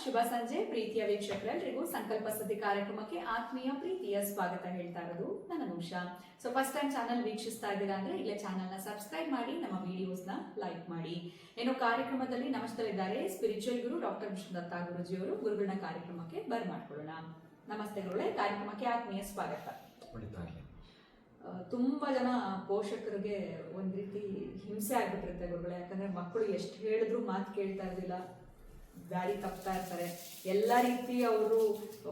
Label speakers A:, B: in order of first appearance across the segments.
A: ಶುಭ ಸಂಜೆ ಪ್ರೀತಿಯ ವೀಕ್ಷಕರೆಲ್ಲರಿಗೂ ಸಂಕಲ್ಪ ಸತಿ ಕಾರ್ಯಕ್ರಮಕ್ಕೆ ಆತ್ಮೀಯ ಪ್ರೀತಿಯ ಸ್ವಾಗತ ಹೇಳ್ತಾ ಇರೋದು ನನ್ನ Usha so first time channel ವೀಕ್ಷಿಸ್ತಾ ಇದ್ದೀರಾ ಅಂದ್ರೆ ಇಲ್ಲೇ ಚಾನಲ್ನ ಸಬ್ಸ್ಕ್ರೈಬ್ ಮಾಡಿ ನಮ್ಮ ವಿಡಿಯೋಸ್ನ ಲೈಕ್ ಮಾಡಿ. ಏನು ಕಾರ್ಯಕ್ರಮದಲ್ಲಿ ನಮಸ್ತರಿದ್ದಾರೆ ಸ್ಪಿರಿಚುವಲ್ ಗುರು ಡಾಕ್ಟರ್ ವಿಷ್ಣುದತ್ತ ಗುರುಜಿಯವರು. ಗುರುಗಳನ್ನ ಕಾರ್ಯಕ್ರಮಕ್ಕೆ ಬರ್ಮಾಡ್ಕೊಳ್ಳೋಣ ನಮಸ್ತೆ ಗುರುಗಳೇ ಕಾರ್ಯಕ್ರಮಕ್ಕೆ ಆತ್ಮೀಯ ಸ್ವಾಗತ. ತುಂಬಾ ಜನ ಪೋಷಕರಿಗೆ ಒಂದ್ ರೀತಿ ಹಿಂಸೆ ಆಗ್ಬಿಟ್ಟಿರುತ್ತೆ ಗುರುಗಳೇ. ಯಾಕಂದ್ರೆ ಮಕ್ಕಳು ಎಷ್ಟು ಹೇಳಿದ್ರು ಮಾತು ಕೇಳ್ತಾ ಇರ್ಲಿಲ್ಲ. ದಾರಿ ತಪ್ತಾ ಇರ್ತಾರೆ. ಎಲ್ಲ ರೀತಿ ಅವರು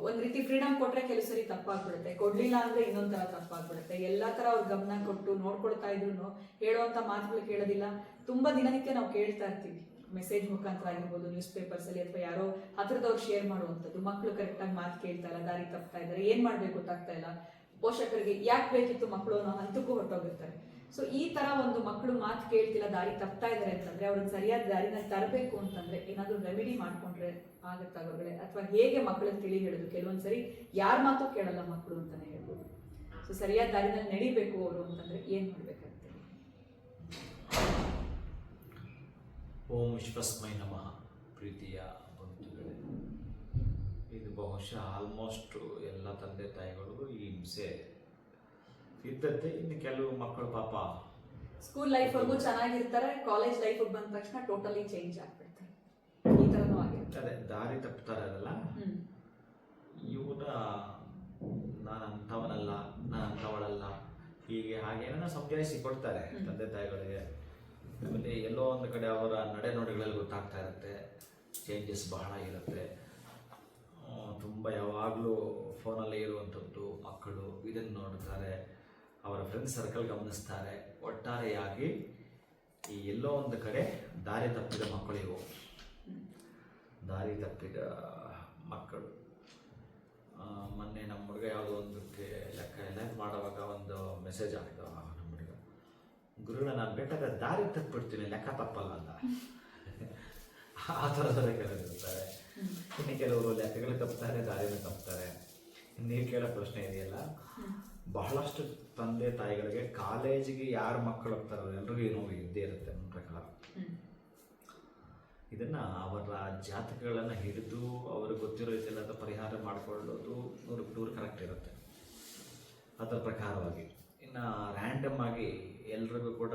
A: ಒಂದ್ ರೀತಿ ಫ್ರೀಡಮ್ ಕೊಟ್ರೆ ಕೆಲವು ಸರಿ ತಪ್ಪಾಗ್ಬಿಡುತ್ತೆ. ಕೊಡ್ಲಿಲ್ಲ ಅಂದ್ರೆ ಇನ್ನೊಂದ್ ತರ ತಪ್ಪಾಗ್ಬಿಡುತ್ತೆ. ಎಲ್ಲಾ ತರ ಅವ್ರ ಗಮನ ಕೊಟ್ಟು ನೋಡ್ಕೊಳ್ತಾ ಇದ್ರು ಹೇಳುವಂತ ಮಾತುಗಳು ಕೇಳೋದಿಲ್ಲ. ತುಂಬಾ ದಿನನಿತ್ಯ ನಾವು ಕೇಳ್ತಾ ಇರ್ತೀವಿ. ಮೆಸೇಜ್ ಮುಖಾಂತರ ಆಗಿರ್ಬೋದು ನ್ಯೂಸ್ ಪೇಪರ್ಸ್ ಅಲ್ಲಿ ಅಥವಾ ಯಾರೋ ಹತ್ರದವ್ರು ಶೇರ್ ಮಾಡುವಂಥದ್ದು. ಮಕ್ಕಳು ಕರೆಕ್ಟಾಗಿ ಮಾತು ಕೇಳ್ತಾ ಇಲ್ಲ, ದಾರಿ ತಪ್ತಾ ಇದ್ದಾರೆ. ಏನ್ ಮಾಡ್ಬೇಕು ಗೊತ್ತಾಗ್ತಾ ಇಲ್ಲ. ಪೋಷಕರಿಗೆ ಯಾಕೆ ಬೇಕಿತ್ತು ಮಕ್ಕಳು ಅನ್ನೋ ಹಂತಕ್ಕೂ ಹೊರಟೋಗಿರ್ತಾರೆ. ಸೊ ಈ ತರ ಒಂದು ಮಕ್ಕಳು ಮಾತು ಕೇಳ್ತಿಲ್ಲ, ದಾರಿ ತಪ್ತಾ ಇದ್ದಾರೆ ಅಂತಂದ್ರೆ ಅವ್ರನ್ನ ಸರಿಯಾದ ದಾರಿನ ತರಬೇಕು ಅಂತಂದ್ರೆ ಏನಾದ್ರೂ ರೆಮಿಡಿ ಮಾಡ್ಕೊಂಡ್ರೆ ಆಗತ್ತಾ ಗುರುಗಳೇ ಅಥವಾ ಹೇಗೆ ಮಕ್ಕಳಿಗೆ ತಿಳಿ ಹೇಳೋದು? ಕೆಲವೊಂದ್ಸರಿ ಯಾರ ಮಾತು ಕೇಳಲ್ಲ ಮಕ್ಕಳು ಅಂತಾನೆ ಹೇಳ್ಬೋದು. ಸೊ ಸರಿಯಾದ ದಾರಿನಲ್ಲಿ ನಡಿಬೇಕು ಅವರು ಅಂತಂದ್ರೆ ಏನ್ ಮಾಡ್ಬೇಕಾಗ್ತದೆ?
B: ಓಂ ವಿಶ್ವಸ್ಮೈ ನಮಃ, ಪ್ರೀತಿಯ ಇದು ಬಹುಶಃ ಆಲ್ಮೋಸ್ಟ್ ಎಲ್ಲ ತಂದೆ ತಾಯಿಗಳು ಈ ಹಿಂಸೆ ಇದ್ದಂತೆ ಇನ್ನು ಕೆಲವು ಮಕ್ಕಳು
A: ಸ್ಕೂಲ್ ಲೈಫ್ ವರ್ಗೂ ಚೆನ್ನಾಗಿರ್ತಾರೆ ಕಾಲೇಜ್ ಲೈಫ್ ಬಂದ ತಕ್ಷಣ ಟೋಟಲಿ ಚೇಂಜ್ ಆಗ್ಬಿಡ್ತಾರೆ ಈ ತರನು ಆಗಿರುತ್ತೆ.
B: ಅದೇ ದಾರಿ
A: ಹ್ಮ್.
B: ಇವನ ನಾನು ಅಂಥವನಲ್ಲ ನಾನು ಅಂಥವಳಲ್ಲ ಹೀಗೆ ಹಾಗೆ ಏನೋ ಸಮಜಾಯಿಸಿ ಕೊಡ್ತಾರೆ ತಂದೆ ತಾಯಿಗಳಿಗೆ. ಆಮೇಲೆ ಎಲ್ಲೋ ಒಂದು ಕಡೆ ಅವರ ನಡೆ ನೋಡಿಗಳಲ್ಲಿ ಗೊತ್ತಾಗ್ತಾ ಇರುತ್ತೆ. ಚೇಂಜಸ್ ಬಹಳ ಇರುತ್ತೆ. ತುಂಬ ಯಾವಾಗಲೂ ಫೋನಲ್ಲೇ ಇರುವಂಥದ್ದು ಮಕ್ಕಳು ಇದನ್ನು ನೋಡ್ತಾರೆ. ಅವರ ಫ್ರೆಂಡ್ ಸರ್ಕಲ್ ಗಮನಿಸ್ತಾರೆ. ಒಟ್ಟಾರೆಯಾಗಿ ಈ ಎಲ್ಲೋ ಒಂದು ಕಡೆ ದಾರಿ ತಪ್ಪಿದ ಮಕ್ಕಳಿಗೂ ದಾರಿ ತಪ್ಪಿದ ಮಕ್ಕಳು. ಮೊನ್ನೆ ನಮ್ಮ ಹುಡುಗ ಯಾವುದೋ ಒಂದಕ್ಕೆ ಲೆಕ್ಕ ಎಲ್ಲ ಮಾಡುವಾಗ ಒಂದು ಮೆಸೇಜ್ ಆಗಿದ್ದು ನಮ್ಮ ಹುಡುಗ, ಗುರುಗಳ, ನಾನು ಬೇಕಾದ್ರೆ ದಾರಿ ತಪ್ಪಿಡ್ತೀನಿ, ಲೆಕ್ಕ ತಪ್ಪಲ್ಲ ಅಂತ ಆ ಥರದ ಇರ್ತಾರೆ. ಇನ್ನು ಕೆಲವರು ಲೆಕ್ಕಗಳು ತಪ್ತಾರೆ, ದಾರಿನ ತಪ್ತಾರೆ. ನೀವು ಕೇಳೋ ಪ್ರಶ್ನೆ ಇದೆಯಲ್ಲ? ಬಹಳಷ್ಟು ತಂದೆ ತಾಯಿಗಳಿಗೆ ಕಾಲೇಜಿಗೆ ಯಾರು ಮಕ್ಕಳು ಹೋಗ್ತಾರೋ ಎಲ್ರಿಗೂ ಏನೋ ಇದ್ದೇ ಇರುತ್ತೆ ನನ್ನ ಪ್ರಕಾರ. ಇದನ್ನ ಅವರ ಜಾತಕಗಳನ್ನು ಹಿಡಿದು ಅವ್ರಿಗೆ ಗೊತ್ತಿರೋ ರೀತಿಯಲ್ಲಾದ ಪರಿಹಾರ ಮಾಡಿಕೊಳ್ಳೋದು ನೂರು ನೂರು ಕರೆಕ್ಟ್ ಇರುತ್ತೆ. ಅದರ ಪ್ರಕಾರವಾಗಿ. ಇನ್ನು ರ್ಯಾಂಡಮ್ ಆಗಿ ಎಲ್ರಿಗೂ ಕೂಡ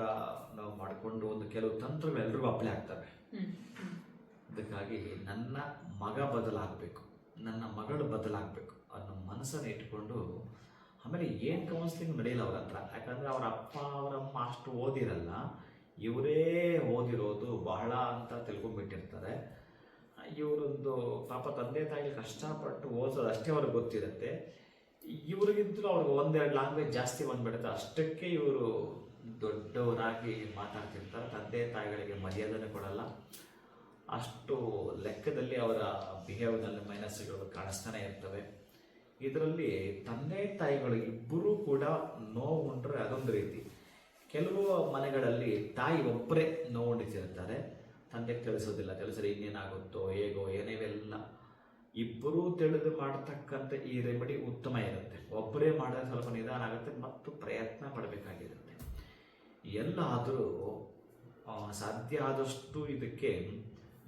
B: ನಾವು ಮಾಡಿಕೊಂಡು ಒಂದು ಕೆಲವು ತಂತ್ರಗಳು ಎಲ್ರಿಗೂ ಅಪ್ಲೈ ಆಗ್ತವೆ. ಅದಕ್ಕಾಗಿ ನನ್ನ ಮಗ ಬದಲಾಗಬೇಕು. ನನ್ನ ಮಗಳು ಬದಲಾಗಬೇಕು ಅನ್ನೋ ಮನಸ್ಸನ್ನು ಇಟ್ಕೊಂಡು ಆಮೇಲೆ ಏನು ಕೌನ್ಸಿಲಿಂಗ್ ನಡೆಯಲ್ಲ ಅವ್ರ ಹತ್ರ? ಯಾಕಂದರೆ ಅವರ ಅಪ್ಪ ಅವರಮ್ಮ ಅಷ್ಟು ಓದಿರಲ್ಲ. ಇವರೇ ಓದಿರೋದು ಬಹಳ ಅಂತ ತಿಳ್ಕೊಂಡ್ಬಿಟ್ಟಿರ್ತಾರೆ. ಇವರೊಂದು ಪಾಪ ತಂದೆ ತಾಯಿ ಕಷ್ಟಪಟ್ಟು ಓದೋದು ಅಷ್ಟೇ ಅವ್ರಿಗೆ ಗೊತ್ತಿರುತ್ತೆ. ಇವ್ರಿಗಿಂತಲೂ ಅವ್ರಿಗೆ ಒಂದೆರಡು ಲ್ಯಾಂಗ್ವೇಜ್ ಜಾಸ್ತಿ ಬಂದ್ಬಿಡುತ್ತೆ. ಅಷ್ಟಕ್ಕೆ ಇವರು ದೊಡ್ಡವರಾಗಿ ಮಾತಾಡ್ತಿರ್ತಾರೆ. ತಂದೆ ತಾಯಿಗಳಿಗೆ ಮರ್ಯಾದೆ ಕೊಡಲ್ಲ. ಅಷ್ಟು ಲೆಕ್ಕದಲ್ಲಿ ಅವರ ಬಿಹೇವ್ನಲ್ಲಿ ಮೈನಸ್ಗಳು ಕಾಣಿಸ್ತಾನೆ ಇರ್ತವೆ. ಇದರಲ್ಲಿ ತಂದೆ ತಾಯಿಗಳು ಇಬ್ಬರೂ ಕೂಡ ನೋವುಂಡ್ರೆ ಅದೊಂದು ರೀತಿ. ಕೆಲವು ಮನೆಗಳಲ್ಲಿ ತಾಯಿ ಒಬ್ಬರೇ ನೋವುಂಡಿತಿರ್ತಾರೆ ತಂದೆಗೆ ತಿಳಿಸೋದಿಲ್ಲ, ತಿಳಿಸಿದ್ರೆ ಇನ್ನೇನಾಗುತ್ತೋ, ಹೇಗೋ, ಏನೇವೆಲ್ಲ. ಇಬ್ಬರೂ ತಿಳಿದು ಮಾಡ್ತಕ್ಕಂಥ ಈ ರೆಮಿಡಿ ಉತ್ತಮ ಇರುತ್ತೆ. ಒಬ್ಬರೇ ಮಾಡಿದ್ರೆ ಸ್ವಲ್ಪ ನಿಧಾನ ಆಗುತ್ತೆ, ಮತ್ತು ಪ್ರಯತ್ನ ಪಡಬೇಕಾಗಿರುತ್ತೆ. ಎಲ್ಲಾದರೂ ಸಾಧ್ಯ ಆದಷ್ಟು ಇದಕ್ಕೆ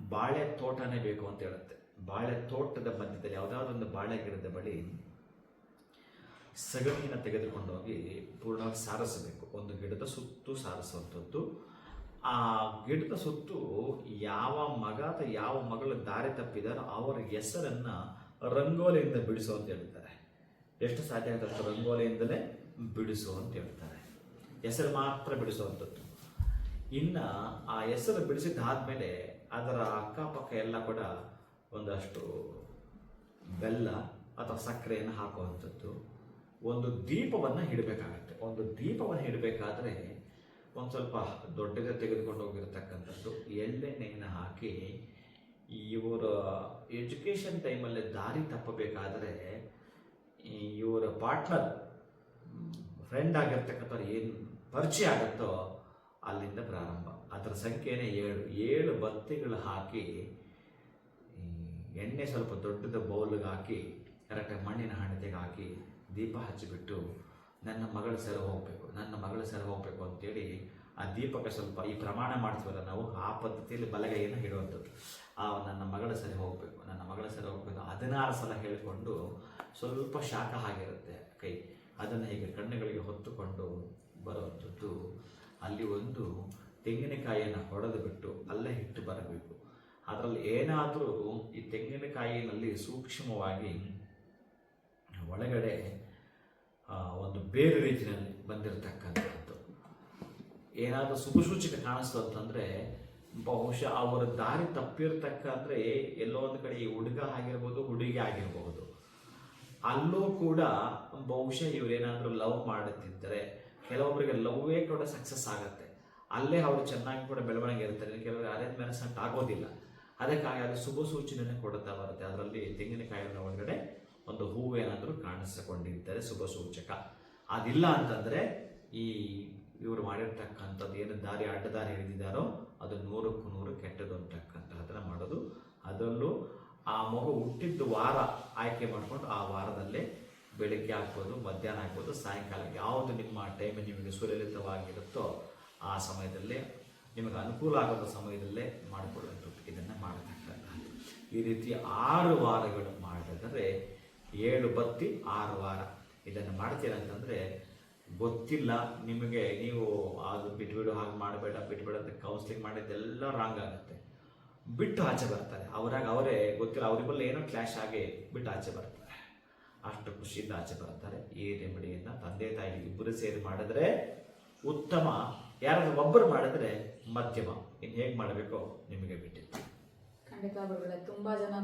B: ಬಾಳೆ ತೋಟನೇ ಬೇಕು ಅಂತ ಹೇಳುತ್ತೆ. ಬಾಳೆ ತೋಟದ ಮಧ್ಯದಲ್ಲಿ, ಯಾವುದಾದ್ರೂ ಒಂದು ಬಾಳೆ ಗಿಡದ ಬಳಿ ಸಗಣಿನ ತೆಗೆದುಕೊಂಡೋಗಿ ಪೂರ್ಣವಾಗಿ ಸಾರಿಸಬೇಕು. ಒಂದು ಗಿಡದ ಸುತ್ತು ಸಾರಿಸುವಂಥದ್ದು. ಆ ಗಿಡದ ಸುತ್ತು ಯಾವ ಮಗ ಅಥವಾ ಯಾವ ಮಗಳು ದಾರಿ ತಪ್ಪಿದಾರೋ ಅವರ ಹೆಸರನ್ನು ರಂಗೋಲಿಯಿಂದ ಬಿಡಿಸು ಅಂತ ಹೇಳ್ತಾರೆ. ಎಷ್ಟು ಸಾಧ್ಯ ಆಗುತ್ತೆ ಅಷ್ಟು ರಂಗೋಲಿಯಿಂದಲೇ ಬಿಡಿಸು ಅಂತ ಹೇಳ್ತಾರೆ. ಹೆಸರು ಮಾತ್ರ ಬಿಡಿಸುವಂಥದ್ದು. ಇನ್ನು ಆ ಹೆಸರು ಬಿಡಿಸಿದ್ದಾದ್ಮೇಲೆ ಅದರ ಅಕ್ಕಪಕ್ಕ ಎಲ್ಲ ಕೂಡ ಒಂದಷ್ಟು ಬೆಲ್ಲ ಅಥವಾ ಸಕ್ಕರೆಯನ್ನು ಹಾಕುವಂಥದ್ದು. ಒಂದು ದೀಪವನ್ನು ಇಡಬೇಕಾಗತ್ತೆ. ಒಂದು ದೀಪವನ್ನು ಇಡಬೇಕಾದ್ರೆ ಒಂದು ಸ್ವಲ್ಪ ದೊಡ್ಡದೇ ತೆಗೆದುಕೊಂಡು ಹೋಗಿರ್ತಕ್ಕಂಥದ್ದು. ಎಣ್ಣೆಯನ್ನು ಹಾಕಿ ಇವರ ಎಜುಕೇಷನ್ ಟೈಮಲ್ಲಿ ದಾರಿ ತಪ್ಪಬೇಕಾದ್ರೆ ಇವರ ಪಾರ್ಟ್ನರ್, ಫ್ರೆಂಡ್ ಆಗಿರ್ತಕ್ಕಂಥವ್ರು ಏನು ಪರಿಚಯ ಆಗುತ್ತೋ ಅಲ್ಲಿಂದ ಪ್ರಾರಂಭ. ಅದರ ಸಂಖ್ಯೆನೇ ಏಳು. ಏಳು ಬತ್ತಿಗಳು ಹಾಕಿ ಎಣ್ಣೆ ಸ್ವಲ್ಪ ದೊಡ್ಡದ ಬೌಲ್ಗೆ ಹಾಕಿ, ಕರೆಕ್ಟಾಗಿ ಮಣ್ಣಿನ ಹಣತೆಗೆ ಹಾಕಿ ದೀಪ ಹಚ್ಚಿಬಿಟ್ಟು ನನ್ನ ಮಗಳ ಸೆರೆ ಹೋಗಬೇಕು, ನನ್ನ ಮಗಳ ಸೆರೆ ಹೋಗಬೇಕು ಅಂತೇಳಿ ಆ ದೀಪಕ್ಕೆ ಸ್ವಲ್ಪ ಈ ಪ್ರಮಾಣ ಮಾಡ್ತೀವಲ್ಲ ನಾವು? ಆ ಪದ್ಧತಿಯಲ್ಲಿ ಬಲಗೈಯನ್ನು ಇಡುವಂಥದ್ದು ಆ ನನ್ನ ಮಗಳ ಸರಿ ಹೋಗಬೇಕು, ನನ್ನ ಮಗಳ ಹದಿನಾರು ಸಲ ಹೇಳಿಕೊಂಡು ಸ್ವಲ್ಪ ಶಾಖ ಆಗಿರುತ್ತೆ ಕೈ. ಅದನ್ನು ಹೀಗೆ ಕಣ್ಣುಗಳಿಗೆ ಹೊತ್ತುಕೊಂಡು ಬರುವಂಥದ್ದು. ಅಲ್ಲಿ ಒಂದು ತೆಂಗಿನಕಾಯಿಯನ್ನು ಹೊಡೆದು ಬಿಟ್ಟು ಅಲ್ಲೇ ಹಿಟ್ಟು ಬರಬೇಕು. ಅದರಲ್ಲಿ ಏನಾದರೂ ಈ ತೆಂಗಿನಕಾಯಿನಲ್ಲಿ ಸೂಕ್ಷ್ಮವಾಗಿ ಒಳಗಡೆ ಒಂದು ಬೇರೆ ರೀತಿಯಲ್ಲಿ ಬಂದಿರತಕ್ಕಂಥದ್ದು. ಏನಾದರೂ ಶುಭಸೂಚಕ ಕಾಣಿಸ್ತು ಅಂತಂದರೆ, ಬಹುಶಃ ಅವರ ದಾರಿ ತಪ್ಪಿರ್ತಕ್ಕಂದ್ರೆ ಎಲ್ಲೋ ಒಂದು ಕಡೆ ಈ ಹುಡುಗ ಆಗಿರ್ಬೋದು, ಹುಡುಗಿ ಆಗಿರಬಹುದು ಅಲ್ಲೂ ಕೂಡ ಬಹುಶಃ ಇವರೇನಾದರೂ ಲವ್ ಮಾಡುತ್ತಿದ್ದರೆ ಕೆಲವೊಬ್ಬರಿಗೆ ಲವ್ವೇ ಕೂಡ ಸಕ್ಸಸ್ ಆಗುತ್ತೆ. ಅಲ್ಲೇ ಅವರು ಚೆನ್ನಾಗಿ ಕೂಡ ಬೆಳವಣಿಗೆ ಇರ್ತಾರೆ. ಕೆಲವರಿಗೆ ಅರೇಂಜ್ ಮ್ಯಾರೇಜ್ ಆಗೋದಿಲ್ಲ. ಅದಕ್ಕಾಗಿ ಅದು ಶುಭ ಸೂಚನೆಯನ್ನು ಕೊಡುತ್ತಾ ಬರುತ್ತೆ. ಅದರಲ್ಲಿ ತೆಂಗಿನಕಾಯಿಯನ್ನು ಒಳಗಡೆ ಒಂದು ಹೂವು ಏನಾದರೂ ಕಾಣಿಸಿಕೊಂಡಿದ್ದರೆ ಶುಭ ಸೂಚಕ. ಅದಿಲ್ಲ ಅಂತಂದರೆ ಈ ಇವರು ಮಾಡಿರ್ತಕ್ಕಂಥದ್ದು ಏನು ದಾರಿ ಅಡ್ಡದಾರಿ ಹಿಡಿದಿದ್ದಾರೋ ಅದು ನೂರಕ್ಕೂ ನೂರು ಕೆಟ್ಟದು ಅಂತಕ್ಕಂಥದ್ದನ್ನು ಮಾಡೋದು. ಅದರಲ್ಲೂ ಆ ಮಗು ಹುಟ್ಟಿದ್ದು ವಾರ ಆಯ್ಕೆ ಮಾಡಿಕೊಂಡು ಆ ವಾರದಲ್ಲೇ ಬೆಳಿಗ್ಗೆ ಹಾಕ್ಬೋದು ಮಧ್ಯಾಹ್ನ ಹಾಕ್ಬೋದು ಸಾಯಂಕಾಲ ಯಾವುದು ನಿಮ್ಮ ಟೈಮ್ ನಿಮಗೆ ಸುಲಲಿತವಾಗಿರುತ್ತೋ ಆ ಸಮಯದಲ್ಲಿ ನಿಮಗೆ ಅನುಕೂಲ ಆಗುವ ಸಮಯದಲ್ಲೇ ಮಾಡಿಕೊಳ್ಳುವಂಥದ್ದು. ಈ ರೀತಿ ಆರು ವಾರಗಳು ಮಾಡಿದ್ರೆ ಏಳು ಬತ್ತಿ ಆರು ವಾರ. ಇದನ್ನು ಮಾಡ್ತೀರಂತಂದರೆ ಗೊತ್ತಿಲ್ಲ, ನಿಮಗೆ ನೀವು ಅದು ಬಿಟ್ಬಿಡು, ಹಾಗೆ ಮಾಡಬೇಡ, ಬಿಟ್ಬೇಡ ಅಂತ ಕೌನ್ಸಿಲಿಂಗ್ ಮಾಡಿದ್ದೆಲ್ಲ ರಾಂಗ್ ಆಗುತ್ತೆ. ಬಿಟ್ಟು ಆಚೆ ಬರ್ತಾರೆ. ಅವರಾಗ ಅವರೇ ಗೊತ್ತಿಲ್ಲ, ಅವರಿಗೆಲ್ಲ ಏನೋ ಕ್ಲಾಶ್ ಆಗಿ ಬಿಟ್ಟು ಆಚೆ ಬರ್ತಾರೆ. ಅಷ್ಟು ಖುಷಿಯಿಂದ ಆಚೆ ಬರ್ತಾರೆ. ಈ ರೆಮಿಡಿಯನ್ನು ತಂದೆ ತಾಯಿ ಇಬ್ಬರು ಸೇರಿ ಮಾಡಿದ್ರೆ ಉತ್ತಮ. ಯಾರಾದರೂ ಒಬ್ಬರು ಮಾಡಿದ್ರೆ ಮಧ್ಯಮ. ಇನ್ನು ಹೇಗೆ ಮಾಡಬೇಕೋ ನಿಮಗೆ ಬಿಟ್ಟಿತ್ತು
A: ಖಂಡಿತ ತುಂಬಾ ಜನ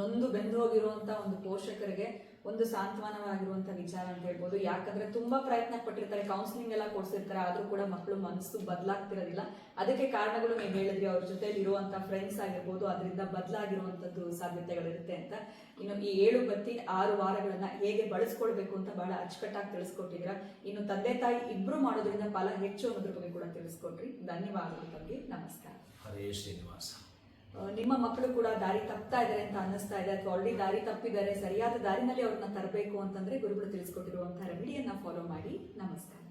A: ನೊಂದು ಬೆಂದು ಹೋಗಿರುವಂತ ಒಂದು ಪೋಷಕರಿಗೆ ಒಂದು ಸಾಂತ್ವನವಾಗಿರುವಂತ ವಿಚಾರ ಅಂತ ಹೇಳ್ಬೋದು. ಯಾಕಂದ್ರೆ ತುಂಬಾ ಪ್ರಯತ್ನ ಪಟ್ಟಿರ್ತಾರೆ ಕೌನ್ಸಿಲಿಂಗ್ ಎಲ್ಲ ಕೊಡ್ಸಿರ್ತಾರೆ, ಆದ್ರೂ ಕೂಡ ಮಕ್ಕಳು ಮನಸ್ಸು ಬದಲಾಗ್ತಿರೋದಿಲ್ಲ. ಅದಕ್ಕೆ ಕಾರಣಗಳು ನೀವು ಹೇಳಿದ್ರಿ, ಅವ್ರ ಜೊತೆಲಿ ಇರುವಂತ ಫ್ರೆಂಡ್ಸ್ ಆಗಿರ್ಬೋದು, ಅದರಿಂದ ಬದಲಾಗಿರುವಂತದ್ದು ಸಾಧ್ಯತೆಗಳಿರುತ್ತೆ ಅಂತ. ಇನ್ನು ಈ ಏಳು ಬತ್ತಿ ಆರು ವಾರಗಳನ್ನ ಹೇಗೆ ಬಳಸ್ಕೊಳ್ಬೇಕು ಅಂತ ಬಹಳ ಅಚ್ಚುಕಟ್ಟಾಗಿ ತಿಳಿಸ್ಕೊಟ್ಟಿದ್ದೀರಾ. ಇನ್ನು ತಂದೆ ತಾಯಿ ಇಬ್ರು ಮಾಡೋದ್ರಿಂದ ಫಲ ಹೆಚ್ಚು ಅನ್ನೋದ್ರ ಬಗ್ಗೆ ಕೂಡ ತಿಳಿಸ್ಕೊಟ್ರಿ. ಧನ್ಯವಾದಗಳು ಬಗ್ಗೆ ನಮಸ್ಕಾರ.
B: ಹರೇ ಶ್ರೀನಿವಾಸ.
A: ನಿಮ್ಮ ಮಕ್ಕಳು ಕೂಡ ದಾರಿ ತಪ್ತಾ ಇದ್ದಾರೆ ಅಂತ ಅನ್ನಿಸ್ತಾ ಇದೆ. ಅಥವಾ ಆಲ್ರೆಡಿ ದಾರಿ ತಪ್ಪಿದ್ದಾರೆ, ಸರಿಯಾದ ದಾರಿನಲ್ಲಿ ಅವ್ರನ್ನ ತರಬೇಕು ಅಂತಂದ್ರೆ ಗುರುಗಳು ತಿಳಿಸ್ಕೊಟ್ಟಿರುವಂತಹ ರೆಮಿಡಿಯನ್ನ ಫಾಲೋ ಮಾಡಿ. ನಮಸ್ಕಾರ.